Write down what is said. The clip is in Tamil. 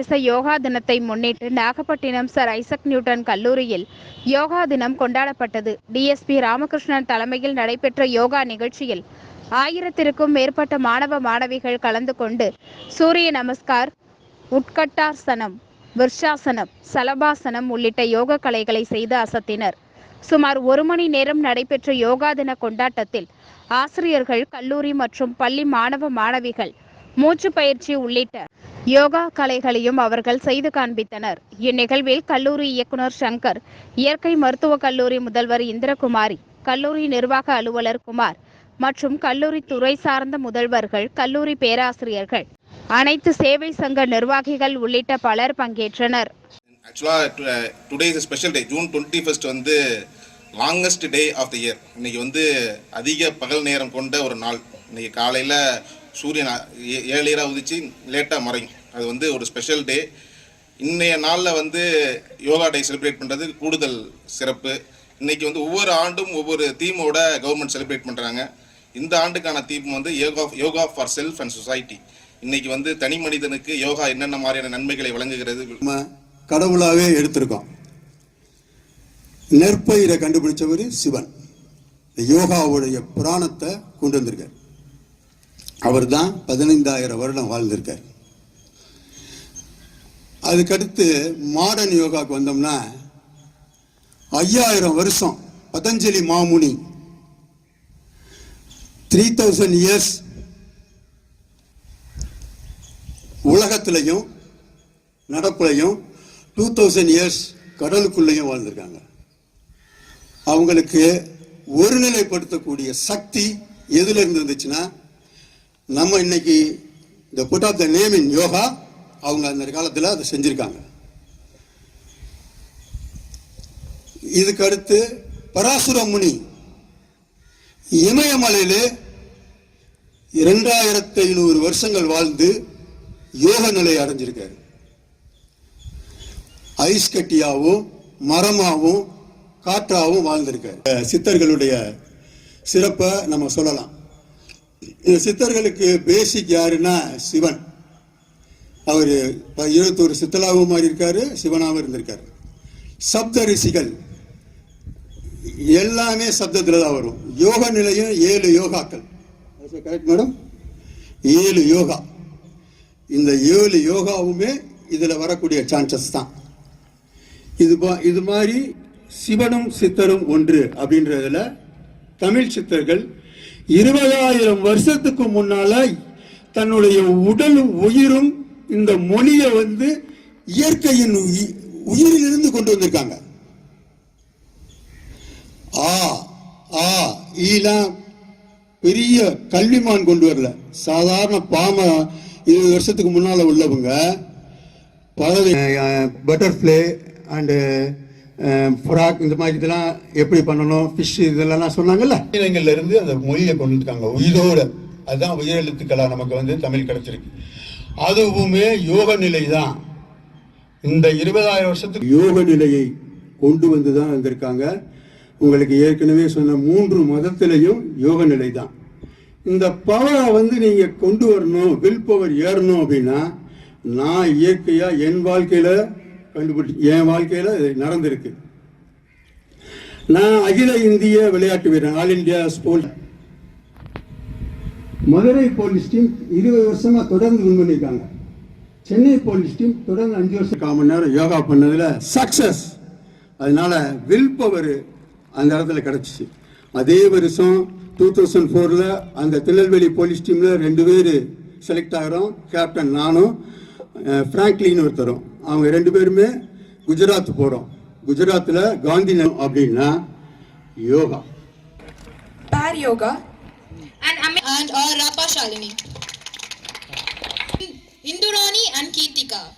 சர்வதேச யோகா தினத்தை முன்னிட்டு நாகப்பட்டினம் சர் ஐசக் நியூட்டன் கல்லூரியில் யோகா தினம் கொண்டாடப்பட்டது. டிஎஸ்பி ராமகிருஷ்ணன் தலைமையில் நடைபெற்ற யோகா நிகழ்ச்சியில் ஆயிரத்திற்கும் மேற்பட்ட மாணவ மாணவிகள் கலந்து கொண்டு சூரிய நமஸ்கார் உட்கட்டாசனம் விர்ஷாசனம் சலபாசனம் உள்ளிட்ட யோக கலைகளை செய்து அசத்தினர். சுமார் ஒரு மணி நேரம் நடைபெற்ற யோகா தின கொண்டாட்டத்தில் ஆசிரியர்கள் கல்லூரி மற்றும் பள்ளி மாணவ மாணவிகள் மூச்சு பயிற்சி உள்ளிட்ட யோகா கலைகளையும் அவர்கள் செய்து காண்பித்தனர். இந்நிகழ்வில் கல்லூரி இயக்குனர் சங்கர் இயற்கை மருத்துவக் கல்லூரி முதல்வர் இந்திரகுமாரி கல்லூரி நிர்வாக அலுவலர் குமார் மற்றும் கல்லூரி துறை சார்ந்த முதல்வர்கள் கல்லூரி பேராசிரியர்கள். அனைத்து சேவை சங்க நிர்வாகிகள் உள்ளிட்ட பலர் பங்கேற்றனர். ஆக்சுவலாக today is special day June twenty first வந்து longest day of the year இன்னைக்கு வந்து அதிக பகல் நேரம் கொண்ட ஒரு நாள். இன்னைக்கு காலையில் சூரியன் அ- ஏ- உதிச்சு லேட்டாக மறையும். அது வந்து ஒரு ஸ்பெஷல் டே இன்றைய நாளில் வந்து யோகா டே செலிப்ரேட் பண்ணுறது கூடுதல் சிறப்பு. இன்னைக்கு வந்து ஒவ்வொரு ஆண்டும் ஒவ்வொரு தீமோட கவர்மெண்ட் செலிப்ரேட் பண்ணுறாங்க இந்த ஆண்டுக்கான தீம் வந்து yoga yoga for self and society இன்னைக்கு வந்து தனி மனிதனுக்கு யோகா என்னென்ன மாதிரியான நன்மைகளை வழங்குகிறது? நம்ம கடவுளாகவே எடுத்திருக்கோம். நெற்பயிரை கண்டுபிடிச்சவர் சிவன். யோகாவுடைய புராணத்தை கொண்டு வந்திருக்கார். அவர் தான் பதினைந்தாயிரம் வருடம் வாழ்ந்திருக்கார். அதுக்கடுத்து மாடர்ன் யோகாக்கு வந்தோம்னா ஐயாயிரம் வருஷம் பதஞ்சலி மாமுனி. த்ரீ தௌசண்ட் இயர்ஸ் உலகத்திலையும் நடப்புலையும் டூ தௌசண்ட் இயர்ஸ் கடலுக்குள்ளேயும் வாழ்ந்திருக்காங்க. அவங்களுக்கு ஒருநிலைப்படுத்தக்கூடிய சக்தி எதுல இருந்து இருந்துச்சுன்னா நம்ம இன்னைக்கு இந்த put of the name in yoga அவங்க அந்த காலத்தில் அதை செஞ்சுருக்காங்க. இதுக்கு அடுத்து பராசுர முனி இமயமலையிலே இரண்டாயிரத்தி ஐநூறு வருஷங்கள் வாழ்ந்து யோக நிலை அடைஞ்சிருக்காரு. ஐஸ் கட்டியாகவும் மரமாகவும் காற்றாகவும் வாழ்ந்திருக்காரு. சித்தர்களுடைய சிறப்பை நம்ம சொல்லலாம். இந்த சித்தர்களுக்கு பேசிக் யாருன்னா சிவன். அவர் இருபத்தோரு சித்தலாவும் மாறி இருக்காரு சிவனாகவும் இருந்திருக்காரு. சப்த ரிஷிகள் எல்லாமே சப்தத்தில் தான் வரும். யோக நிலையம் ஏழு யோகாக்கள். கரெக்ட் மேடம் ஏழு யோகா. இந்த ஏழு யோகாவுமே இதில் வரக்கூடிய சான்சஸ் தான். இது இது மாதிரி சிவனும் சித்தரும் ஒன்று அப்படின்றதுல தமிழ் சித்தர்கள் இருபதாயிரம் வருஷத்துக்கு முன்னால தன்னுடைய உடலும் உயிரும் இந்த மொழியை வந்து இயற்கையின் உயி- உயிரிலிருந்து கொண்டு வந்திருக்காங்க. ஆ ஆ ஈலாம் பெரிய கல்விமான் கொண்டு வரல. சாதாரண பாம இருபது வருஷத்துக்கு முன்னால உள்ளவங்க பறவை பட்டர்ஃப்ளை அண்டு ஃப்ராக் இந்த மாதிரி இதெல்லாம் எப்படி பண்ணணும்? ஃபிஷ் இதெல்லாம் சொன்னாங்கல்ல? இருந்து அந்த மொழியை கொண்டு வந்துருக்காங்க உயிரோட அதுதான் உயிரெழுத்துக்களா நமக்கு வந்து தமிழ் கிடைச்சிருக்கு. அதுவுமே யோக நிலை தான் இந்த இருபதாயிரம் வருஷத்துக்கு யோக நிலையை கொண்டு வந்து தான் வந்திருக்காங்க. உங்களுக்கு ஏற்கனவே சொன்ன மூன்று மதத்திலையும் யோக நிலை தான் இந்த பவரை வந்து நீங்கள் கொண்டு வரணும் வில் பவர் ஏறணும் அப்படின்னா நான் இயற்கையாக என் வாழ்க்கையில் கண்டுபிடி என் வாழ்க்கையில் இது நடந்திருக்கு. நான் அகில இந்திய விளையாட்டு வீரன் all India sports Madurai police team இருபது வருஷமா தொடர்ந்து வின் பண்ணியிருக்காங்க. சென்னை போலீஸ் டீம் தொடர்ந்து அஞ்சு வருஷம். கால் மணி நேரம் யோகா பண்ணதுல சக்சஸ். அதனால வில் பவர் அந்த இடத்துல கிடைச்சிச்சு. அதே வருஷம் டூ தௌசண்ட் ஃபோரில் அந்த திருநெல்வேலி போலீஸ் டீமில் ரெண்டு பேர் செலக்ட் ஆகிறோம். கேப்டன் நானும் அஹ், பிராங்க்லின் ஒருத்தரும். அவங்க ரெண்டு பேருமே குஜராத் போகிறோம் குஜராத்தில் காந்தி நகர் அப்படின்னா yoga. Par Yoga and Ami- and or Rapa Shalini. Indurani and Keetika.